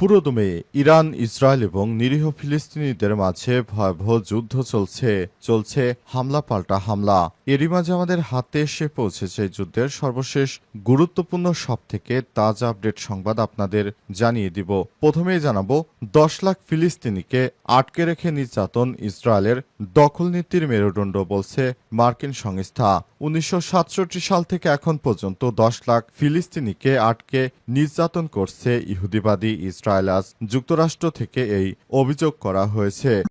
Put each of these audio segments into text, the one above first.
পুরোদমে Iran, Israel এবং নিরীহ ফিলিস্তিনিদের মাঝে ভয়াবহ যুদ্ধ চলছে চলছে হামলা পাল্টা হামলা। এরই মাঝে আমাদের হাতে এসে পৌঁছেছে যুদ্ধের সর্বশেষ গুরুত্বপূর্ণ সব থেকে তাজা আপডেট সংবাদ আপনাদের জানিয়ে দিব। প্রথমেই জানাব, দশ লাখ ফিলিস্তিনিকে আটকে রেখে নির্যাতন ইসরায়েলের দখল নীতির মেরুদণ্ড বলছে মার্কিন সংস্থা। উনিশশো সাতষট্টি সাল থেকে এখন পর্যন্ত দশ লাখ ফিলিস্তিনিকে আটকে নির্যাতন করছে ইহুদিবাদী ইসরায়েল আজ যুক্তরাষ্ট্র থেকে এই অভিযোগ করা হয়েছে।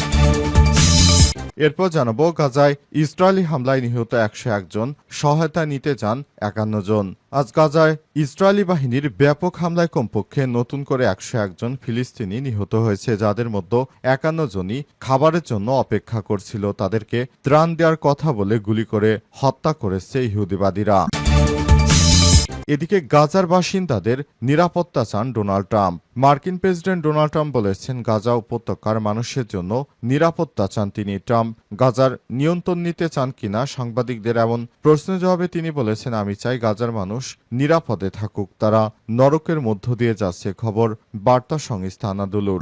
এরপর জানাব, গাজায় ইসরায়েলি হামলায় নিহত একশো একজন, সহায়তা নিতে যান একান্ন জন। আজ গাজায় ইসরায়েলি বাহিনীর ব্যাপক হামলায় কমপক্ষে নতুন করে একশো একজন ফিলিস্তিনি নিহত হয়েছে, যাদের মধ্যে একান্ন জনই খাবারের জন্য অপেক্ষা করছিল। তাদেরকে ত্রাণ দেওয়ার কথা বলে গুলি করে হত্যা করেছে ইহুদিবাদীরা। এদিকে গাজার বাসিন্দাদের নিরাপত্তা চান ডোনাল্ড ট্রাম্প। মার্কিন প্রেসিডেন্ট ডোনাল্ড ট্রাম্প বলেছেন, গাজা উপত্যকার মানুষের জন্য নিরাপত্তা চান তিনি। ট্রাম্প গাজার নিয়ন্ত্রণ নিতে চান কিনা সাংবাদিকদের এমন প্রশ্নের জবাবে তিনি বলেছেন, আমি চাই গাজার মানুষ নিরাপদে থাকুক। তারা নরকের মধ্য দিয়ে যাচ্ছে। খবর বার্তা সংস্থা আনাদুলুর।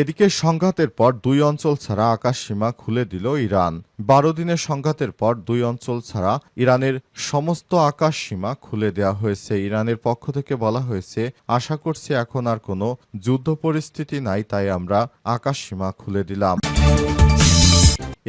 এদিকে সংঘাতের পর দুই অঞ্চল ছাড়া আকাশ সীমা খুলে দিল ইরান। বারো দিনের সংঘাতের পর দুই অঞ্চল ছাড়া ইরানের সমস্ত আকাশ সীমা খুলে দেওয়া হয়েছে। ইরানের পক্ষ থেকে বলা হয়েছে, আশা করছি এখন আর কোনো যুদ্ধ পরিস্থিতি নাই, তাই আমরা আকাশ সীমা খুলে দিলাম।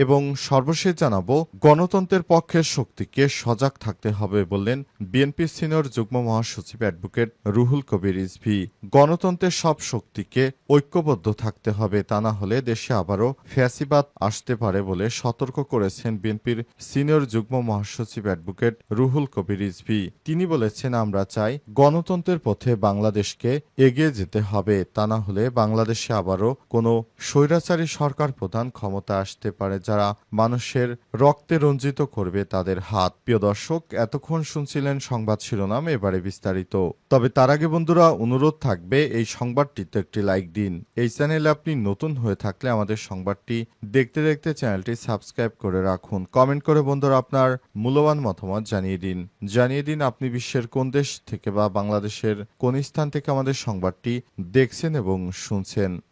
এবং সর্বশেষ জানাব, গণতন্ত্রের পক্ষের শক্তিকে সজাগ থাকতে হবে বললেন বিএনপি সিনিয়র যুগ্ম মহাসচিব অ্যাডভোকেট রুহুল কবির রিজভি। গণতন্ত্রের সব শক্তিকে ঐক্যবদ্ধ থাকতে হবে, তা না হলে দেশে আবারও ফ্যাসিবাদ আসতে পারে বলে সতর্ক করেছেন বিএনপির সিনিয়র যুগ্ম মহাসচিব অ্যাডভোকেট রুহুল কবির রিজভি। তিনি বলেছেন, আমরা চাই গণতন্ত্রের পথে বাংলাদেশকে এগিয়ে যেতে হবে, তা না হলে বাংলাদেশে আবারও কোনো স্বৈরাচারী সরকার প্রধান ক্ষমতা আসতে পারে। যারা মানুষের রক্তে রঞ্জিত করবে তাদের হাত। প্রিয় দর্শক, এতক্ষণ শুনছিলেন সংবাদ শিরোনাম, এবারে বিস্তারিত। তবে তার আগে বন্ধুরা, অনুরোধ থাকবে, এই সংবাদটিতে একটি লাইক দিন। এই চ্যানেলে আপনি নতুন হয়ে থাকলে আমাদের সংবাদটি দেখতে দেখতে চ্যানেলটি সাবস্ক্রাইব করে রাখুন। কমেন্ট করে বন্ধুরা আপনার মূল্যবান মতামত জানিয়ে দিন। জানিয়ে দিন আপনি বিশ্বের কোন দেশ থেকে বা বাংলাদেশের কোন স্থান থেকে আমাদের সংবাদটি দেখছেন এবং শুনছেন।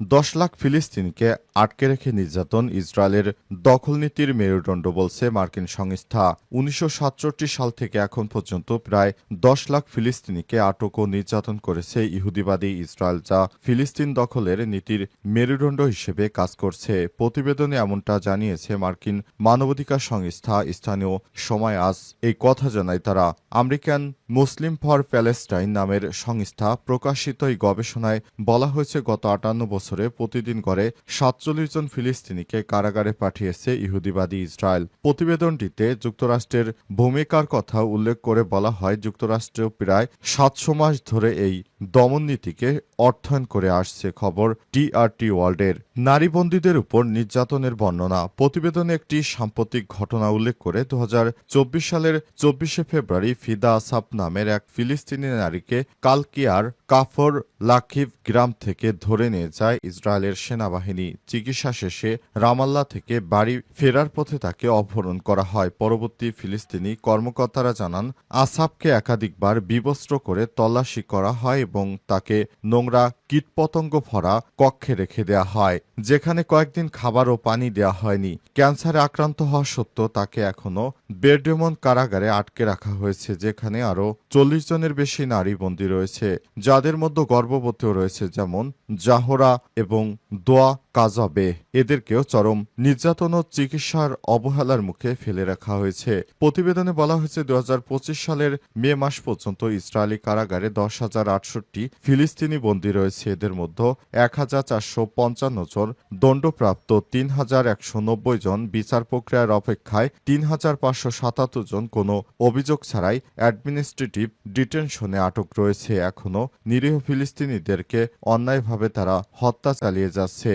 দশ লাখ ফিলিস্তিনকে আটকে রেখে নির্যাতন ইসরায়েলের দখল নীতির মেরুদণ্ড বলছে মার্কিন সংস্থা। উনিশশো সাতষট্টি সাল থেকে এখন পর্যন্ত প্রায় দশ লাখ ফিলিস্তিনিকে আটক ও নির্যাতন করেছে ইহুদিবাদী ইসরায়েল, যা ফিলিস্তিন দখলের নীতির মেরুদণ্ড হিসেবে কাজ করছে। প্রতিবেদনে এমনটা জানিয়েছে মার্কিন মানবাধিকার সংস্থা। স্থানীয় সময় আজ এই কথা জানায় তারা। আমেরিকান মুসলিম ফর প্যালেস্টাইন নামের সংস্থা প্রকাশিত এই গবেষণায় বলা হয়েছে, গত আটান্ন বছরে প্রতিদিন গড়ে সাতচল্লিশ জন ফিলিস্তিনিকে কারাগারে পাঠিয়েছে ইহুদিবাদী ইসরায়েল। প্রতিবেদনটিতে যুক্তরাষ্ট্রের ভূমিকার কথা উল্লেখ করে বলা হয়, যুক্তরাষ্ট্র প্রায় সাতশো মাস ধরে এই দমন নীতিকে অর্থায়ন করে আসছে খবর টিআরটি ওয়ার্ল্ডের। নারীবন্দীদের উপর নির্যাতনের বর্ণনা। প্রতিবেদনে একটি সাম্প্রতিক ঘটনা উল্লেখ করে দু হাজার চব্বিশ সালের চব্বিশে ফেব্রুয়ারি ফিদা আসাপ নামের এক ফিলিস্তিনি নারীকে কালকিয়ার কাফর লাখিভ গ্রাম থেকে ধরে নিয়ে যায় ইসরায়েলের সেনাবাহিনী। চিকিৎসা শেষে রামাল্লা থেকে বাড়ি ফেরার পথে তাকে অপহরণ করা হয়। পরবর্তী ফিলিস্তিনি কর্মকর্তারা জানান আসাবকে একাধিকবার বিবস্ত্র করে তল্লাশি করা হয় এবং তাকে নোংরা কীটপতঙ্গ ভরা কক্ষে রেখে দেয়া হয়, যেখানে কয়েকদিন খাবার ও পানি দেওয়া হয়নি। ক্যান্সারে আক্রান্ত হওয়া সত্ত্বেও তাকে এখনও বেরডেমন কারাগারে আটকে রাখা হয়েছে, যেখানে আরও চল্লিশ জনের বেশি নারী বন্দী রয়েছে। যাদের মধ্যে গর্ভবতীও রয়েছে যেমন জাহরা এবং দোয়া কাজাবে এদেরকেও চরম নির্যাতন ও চিকিৎসার অবহেলার মুখে ফেলে রাখা হয়েছে। প্রতিবেদনে বলা হয়েছে দু হাজার পঁচিশ সালের মে মাস পর্যন্ত ইসরায়েলি কারাগারে দশ হাজার আটষট্টি ফিলিস্তিনি বন্দী রয়েছে। এদের মধ্যে এক হাজার চারশো পঞ্চান্ন জন দণ্ডপ্রাপ্ত, তিন হাজার একশো নব্বই জন বিচার প্রক্রিয়ার অপেক্ষায়, তিন হাজার পাঁচশো সাতাত্তর জন কোনো অভিযোগ ছাড়াই অ্যাডমিনিস্ট্রেটিভ ডিটেনশনে আটক রয়েছে। এখনও নিরীহ ফিলিস্তিনিদেরকে অন্যায়ভাবে তারা হত্যা চালিয়ে যাচ্ছে।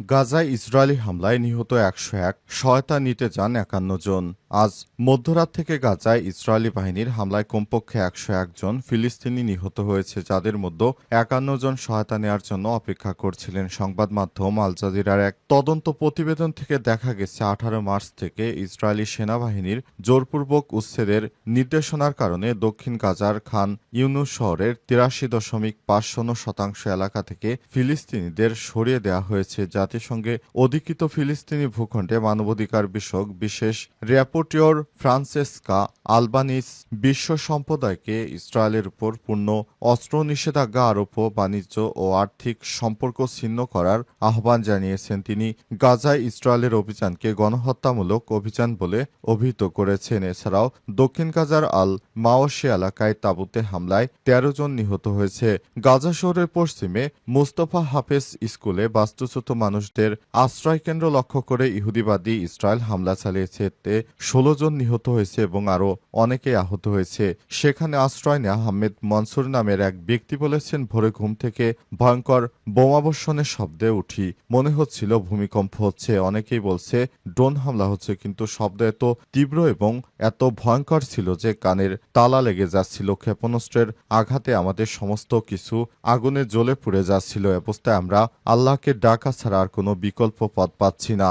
গাজায় ইসরায়েলি হামলায় নিহত একশো এক সহায়তা নিতে যান একান্ন জন। আজ মধ্যরাত থেকে গাজায় ইসরায়েলি বাহিনীর হামলায় কমপক্ষে একশো একজন ফিলিস্তিনি নিহত হয়েছে, যাদের মধ্যে একান্ন জন সহায়তা নেওয়ার জন্য অপেক্ষা করছিলেন। সংবাদ মাধ্যম আল জাজিরার এক তদন্ত প্রতিবেদন থেকে দেখা গেছে, আঠারো মার্চ থেকে ইসরায়েলি সেনাবাহিনীর জোরপূর্বক উচ্ছেদের নির্দেশনার কারণে দক্ষিণ গাজার খান ইউনুস শহরের তিরাশি দশমিক পাঁচ শতাংশ এলাকা থেকে ফিলিস্তিনিদের সরিয়ে দেওয়া হয়েছে। জাতিসংঘে অধিকৃত ফিলিস্তিনি ভূখণ্ডে মানবাধিকার বিষয়ক বিশেষ র্যাপোর্টিওর ফ্রান্সেসকা আলবানিস বিশ্ব সম্প্রদায়কে ইসরায়েলের উপর পূর্ণ অস্ত্র নিষেধাজ্ঞা আরোপ বাণিজ্য ও আর্থিক সম্পর্ক ছিন্ন করার আহ্বান জানিয়েছেন তিনি। গাজায় ইসরায়েলের অভিযানকে গণহত্যামূলক অভিযান বলে অভিহিত করেছেন। এছাড়াও দক্ষিণ গাজার আল মাওয়াশি এলাকায় তাঁবুতে হামলায় তেরো জন নিহত হয়েছে। গাজা শহরের পশ্চিমে মুস্তফা হাফেজ স্কুলে বাস্তুচ্যুত মানুষদের আশ্রয়কেন্দ্র লক্ষ্য করে ইহুদিবাদী ইসরায়েল হামলা চালিয়েছে। ষোলো জন নিহত হয়েছে এবং আরও অনেকে আহত হয়েছে। সেখানে আশ্রয় নেওয়া আহমেদ মনসুর নামের এক ব্যক্তি বলেছেন, ভোরে ঘুম থেকে ভয়ঙ্কর বোমাবর্ষণের শব্দে উঠি। মনে হচ্ছিল ভূমিকম্প হচ্ছে। অনেকেই বলছে, ড্রোন হামলা হচ্ছে, কিন্তু শব্দ এত তীব্র এবং এত ভয়ঙ্কর ছিল যে কানের তালা লেগে যাচ্ছিল। ক্ষেপণাস্ত্রের আঘাতে আমাদের সমস্ত কিছু আগুনে জ্বলে পুড়ে যাচ্ছিল। অবস্থায় আমরা আল্লাহকে ডাকা ছাড়া আর কোনো বিকল্প পথ পাচ্ছি না।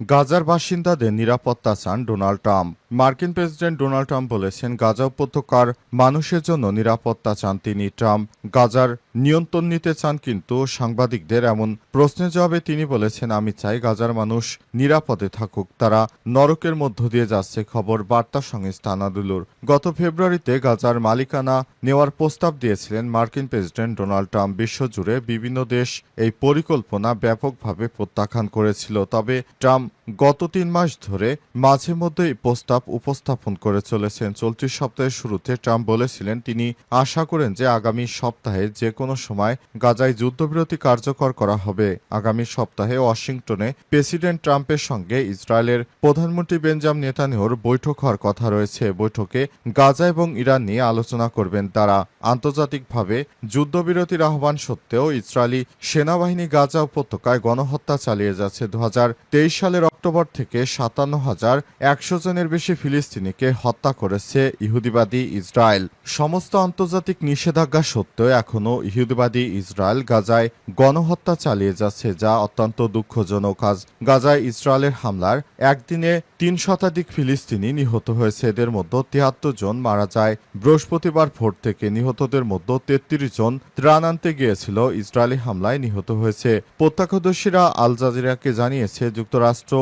গাজার বাসিন্দাদের নিরাপত্তা চান ডোনাল্ড ট্রাম্প। মার্কিন প্রেসিডেন্ট ডোনাল্ড ট্রাম্প বলেছেন, গাজা উপত্যকার মানুষের জন্য নিরাপত্তা চান তিনি ট্রাম্প। গাজার নিয়ন্ত্রণ নিতে চান কিন্তু সাংবাদিকদের এমন প্রশ্নের জবাবে তিনি বলেছেন, আমি চাই গাজার মানুষ নিরাপদে থাকুক। তারা নরকের মধ্য দিয়ে যাচ্ছে। খবর বার্তা সংস্থা আনাদুলুর। গত ফেব্রুয়ারিতে গাজার মালিকানা নেওয়ার প্রস্তাব দিয়েছিলেন মার্কিন প্রেসিডেন্ট ডোনাল্ড ট্রাম্প। বিশ্বজুড়ে বিভিন্ন দেশ এই পরিকল্পনা ব্যাপকভাবে প্রত্যাখ্যান করেছিল। তবে ট্রাম্প গত তিন মাস ধরে মাঝে মধ্যে এই প্রস্তাব উপস্থাপন করে চলেছেন। চলতি সপ্তাহের শুরুতে ট্রাম্প বলেছিলেন, তিনি আশা করেন যে আগামী সপ্তাহে যে কোনো সময় গাজায় যুদ্ধবিরতি কার্যকর করা হবে। আগামী সপ্তাহে ওয়াশিংটনে প্রেসিডেন্ট ট্রাম্পের সঙ্গে ইসরায়েলের প্রধানমন্ত্রী বেঞ্জাম নেতানিয়াহুর বৈঠক হওয়ার কথা রয়েছে। বৈঠকে গাজা এবং ইরান নিয়ে আলোচনা করবেন তারা। আন্তর্জাতিকভাবে যুদ্ধবিরতির আহ্বান সত্ত্বেও ইসরায়েলি সেনাবাহিনী গাজা উপত্যকায় গণহত্যা চালিয়ে যাচ্ছে। দু হাজার তেইশ সালের অক্টোবর থেকে সাতান্ন হাজার একশো জনের বেশি ফিলিস্তিনিকে হত্যা করেছে ইহুদিবাদী ইসরায়েল। সমস্ত আন্তর্জাতিক নিষেধাজ্ঞা সত্ত্বেও এখনও ইহুদিবাদী ইসরায়েল গাজায় গণহত্যা চালিয়ে যাচ্ছে, যা অত্যন্ত দুঃখজনক। আজ গাজায় ইসরায়েলের হামলার একদিনে তিন শতাধিক ফিলিস্তিনি নিহত হয়েছে। এদের মধ্যে তিয়াত্তর জন মারা যায়। বৃহস্পতিবার ভোর থেকে নিহতদের মধ্যে তেত্রিশ জন ত্রাণ আনতে গিয়েছিল, ইসরায়েলি হামলায় নিহত হয়েছে। প্রত্যক্ষদর্শীরা আল জাজিরাকে জানিয়েছে, যুক্তরাষ্ট্র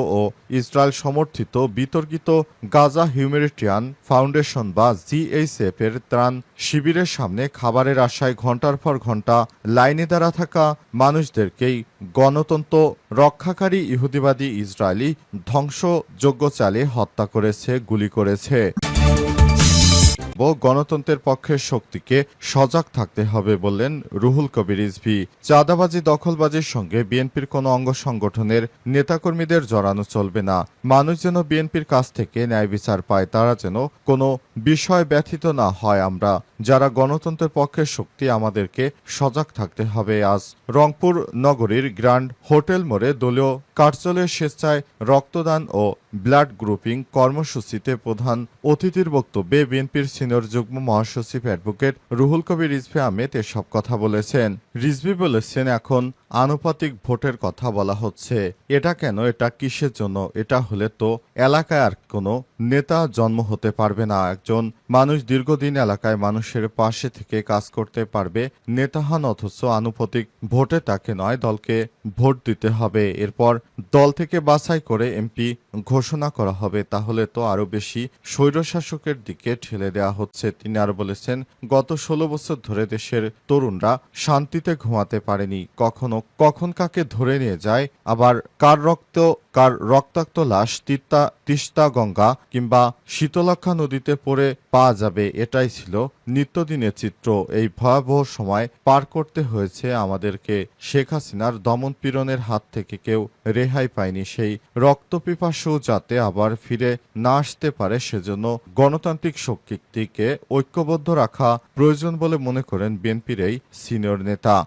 ইসরায়েল সমর্থিত বিতর্কিত গাজা হিউম্যানিটেরিয়ান ফাউন্ডেশন বা জিএইচএফ এর ত্রাণ শিবিরের সামনে খাবারের আশায় ঘণ্টার পর ঘণ্টা লাইনে দাঁড়া থাকা মানুষদেরকেই গণতন্ত্র রক্ষাকারী ইহুদিবাদী ইসরায়েলি ধ্বংসযোগ্য চালিয়ে হত্যা করেছে, গুলি করেছে। ও গণতন্ত্রের পক্ষের শক্তিকে সজাগ থাকতে হবে বললেন রুহুল কবির রিজভি। চাঁদাবাজি, দখলবাজির সঙ্গে বিএনপির কোনো অঙ্গ সংগঠনের নেতাকর্মীদের জড়ানো চলবে না। মানুষ যেন বিএনপির কাছ থেকে ন্যায় বিচার পায়, তারা যেন কোনো বিষয় ব্যথিত না হয় আমরা। যারা গণতন্ত্রের পক্ষের শক্তি, আমাদেরকে সজাগ থাকতে হবে। আজ রংপুর নগরীর গ্র্যান্ড হোটেল মোড়ে দলীয় কার্যালয়ের স্বেচ্ছায় রক্তদান ও ব্লাড গ্রুপিং কর্মসূচিতে প্রধান অতিথির বক্তব্যে বিএনপির সিনিয়র যুগ্ম মহাসচিব অ্যাডভোকেট রুহুল কবির রিজভি আহমেদ এসব কথা বলেছেন। রিজভি বলেছেন, এখন আনুপাতিক ভোটের কথা বলা হচ্ছে, এটা কেন, এটা কিসের জন্য, এটা হলে তো এলাকায় আর কোনো নেতা জন্ম হতে পারবে না। একজন মানুষ দীর্ঘদিন এলাকায় মানুষের পাশে থেকে কাজ করতে পারবে, নেতা হন অথচ আনুপাতিক ভোটে তাকে নয়, দলকে ভোট দিতে হবে। এরপর দল থেকে বাছাই করে এমপি ঘোষণা করা হবে, তাহলে তো আরও বেশি স্বৈরশাসকের দিকে ঠেলে দেওয়া হচ্ছে। তিনি আরও বলেছেন, গত ষোলো বছর ধরে দেশের তরুণরা শান্তিতে ঘুমাতে পারেনি। কখনো কখন কাকে ধরে নিয়ে যায়? আবার কার রক্ত, কার রক্তাক্ত লাশ তিস্তা তিস্তা গঙ্গা কিংবা শীতলক্ষা নদীতে পড়ে পাওয়া যাবে, এটাই ছিল নিত্যদিনের চিত্র। এই ভয়াবহ সময় পার করতে হয়েছে আমাদেরকে। শেখ হাসিনার দমন পীড়নের হাত থেকে কেউ রেহাই পায়নি। সেই রক্তপিপাসু যাতে আবার ফিরে না আসতে পারে, সেজন্য গণতান্ত্রিক শক্তিকে ঐক্যবদ্ধ রাখা প্রয়োজন বলে মনে করেন বিএনপির এই সিনিয়র নেতা।